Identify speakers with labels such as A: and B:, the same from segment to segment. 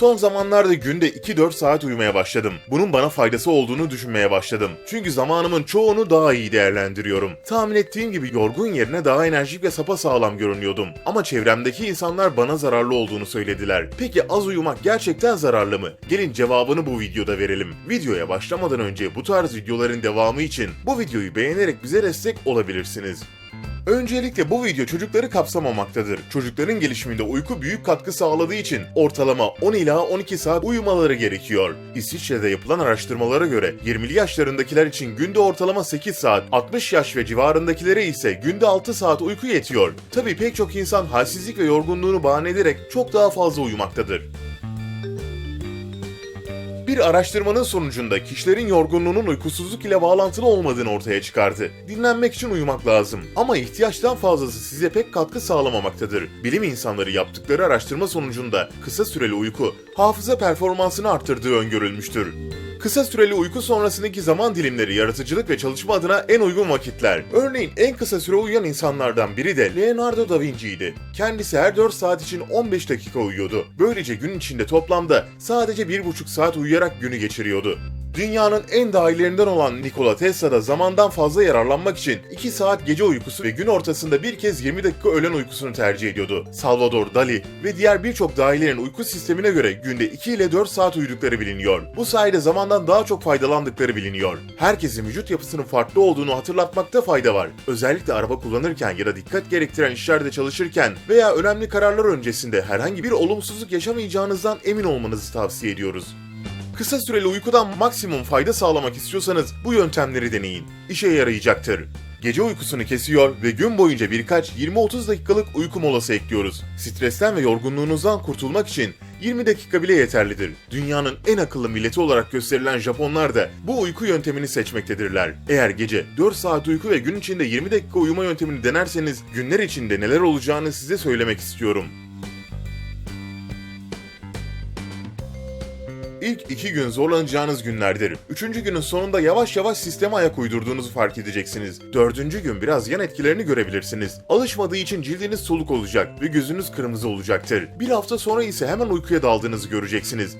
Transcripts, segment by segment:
A: Son zamanlarda günde 2-4 saat uyumaya başladım. Bunun bana faydası olduğunu düşünmeye başladım. Çünkü zamanımın çoğunu daha iyi değerlendiriyorum. Tahmin ettiğim gibi yorgun yerine daha enerjik ve sapasağlam görünüyordum. Ama çevremdeki insanlar bana zararlı olduğunu söylediler. Peki az uyumak gerçekten zararlı mı? Gelin cevabını bu videoda verelim. Videoya başlamadan önce bu tarz videoların devamı için bu videoyu beğenerek bize destek olabilirsiniz. Öncelikle bu video çocukları kapsamamaktadır. Çocukların gelişiminde uyku büyük katkı sağladığı için ortalama 10 ila 12 saat uyumaları gerekiyor. İsviçre'de yapılan araştırmalara göre 20'li yaşlarındakiler için günde ortalama 8 saat, 60 yaş ve civarındakilere ise günde 6 saat uyku yetiyor. Tabii pek çok insan halsizlik ve yorgunluğunu bahane ederek çok daha fazla uyumaktadır. Bir araştırmanın sonucunda kişilerin yorgunluğunun uykusuzluk ile bağlantılı olmadığını ortaya çıkardı. Dinlenmek için uyumak lazım ama ihtiyaçtan fazlası size pek katkı sağlamamaktadır. Bilim insanları yaptıkları araştırma sonucunda kısa süreli uyku hafıza performansını arttırdığı öngörülmüştür. Kısa süreli uyku sonrasındaki zaman dilimleri yaratıcılık ve çalışma adına en uygun vakitler. Örneğin en kısa süre uyuyan insanlardan biri de Leonardo da Vinci'ydi. Kendisi her 4 saat için 15 dakika uyuyordu. Böylece gün içinde toplamda sadece 1,5 saat uyuyarak günü geçiriyordu. Dünyanın en dahilerinden olan Nikola Tesla da zamandan fazla yararlanmak için 2 saat gece uykusu ve gün ortasında bir kez 20 dakika öğlen uykusunu tercih ediyordu. Salvador Dali ve diğer birçok dahilerin uyku sistemine göre günde 2 ile 4 saat uyudukları biliniyor. Bu sayede zamandan daha çok faydalandıkları biliniyor. Herkesin vücut yapısının farklı olduğunu hatırlatmakta fayda var. Özellikle araba kullanırken ya da dikkat gerektiren işlerde çalışırken veya önemli kararlar öncesinde herhangi bir olumsuzluk yaşamayacağınızdan emin olmanızı tavsiye ediyoruz. Kısa süreli uykudan maksimum fayda sağlamak istiyorsanız bu yöntemleri deneyin. İşe yarayacaktır. Gece uykusunu kesiyor ve gün boyunca birkaç 20-30 dakikalık uyku molası ekliyoruz. Stresten ve yorgunluğunuzdan kurtulmak için 20 dakika bile yeterlidir. Dünyanın en akıllı milleti olarak gösterilen Japonlar da bu uyku yöntemini seçmektedirler. Eğer gece 4 saat uyku ve gün içinde 20 dakika uyuma yöntemini denerseniz günler içinde neler olacağını size söylemek istiyorum. İlk iki gün zorlanacağınız günlerdir. Üçüncü günün sonunda yavaş yavaş sisteme ayak uydurduğunuzu fark edeceksiniz. Dördüncü gün biraz yan etkilerini görebilirsiniz. Alışmadığı için cildiniz soluk olacak ve gözünüz kırmızı olacaktır. Bir hafta sonra ise hemen uykuya daldığınızı göreceksiniz.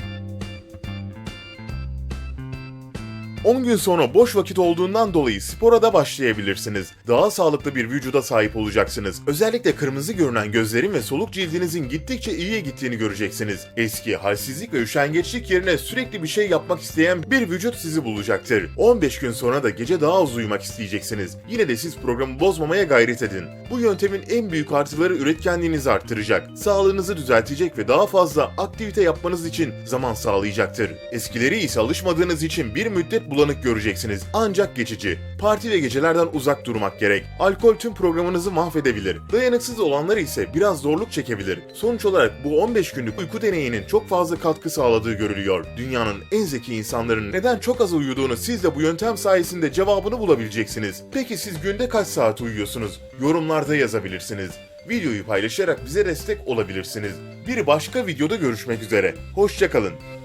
A: 10 gün sonra boş vakit olduğundan dolayı spora da başlayabilirsiniz. Daha sağlıklı bir vücuda sahip olacaksınız. Özellikle kırmızı görünen gözlerin ve soluk cildinizin gittikçe iyiye gittiğini göreceksiniz. Eski halsizlik ve üşengeçlik yerine sürekli bir şey yapmak isteyen bir vücut sizi bulacaktır. 15 gün sonra da gece daha az uyumak isteyeceksiniz. Yine de siz programı bozmamaya gayret edin. Bu yöntemin en büyük artıları üretkenliğinizi arttıracak, sağlığınızı düzeltecek ve daha fazla aktivite yapmanız için zaman sağlayacaktır. Eskileri ise alışmadığınız için bir müddet bulanık göreceksiniz. Ancak geçici. Parti ve gecelerden uzak durmak gerek. Alkol tüm programınızı mahvedebilir. Dayanıksız olanlar ise biraz zorluk çekebilir. Sonuç olarak bu 15 günlük uyku deneyinin çok fazla katkı sağladığı görülüyor. Dünyanın en zeki insanların neden çok az uyuduğunu siz de bu yöntem sayesinde cevabını bulabileceksiniz. Peki siz günde kaç saat uyuyorsunuz? Yorumlarda yazabilirsiniz. Videoyu paylaşarak bize destek olabilirsiniz. Bir başka videoda görüşmek üzere. Hoşçakalın.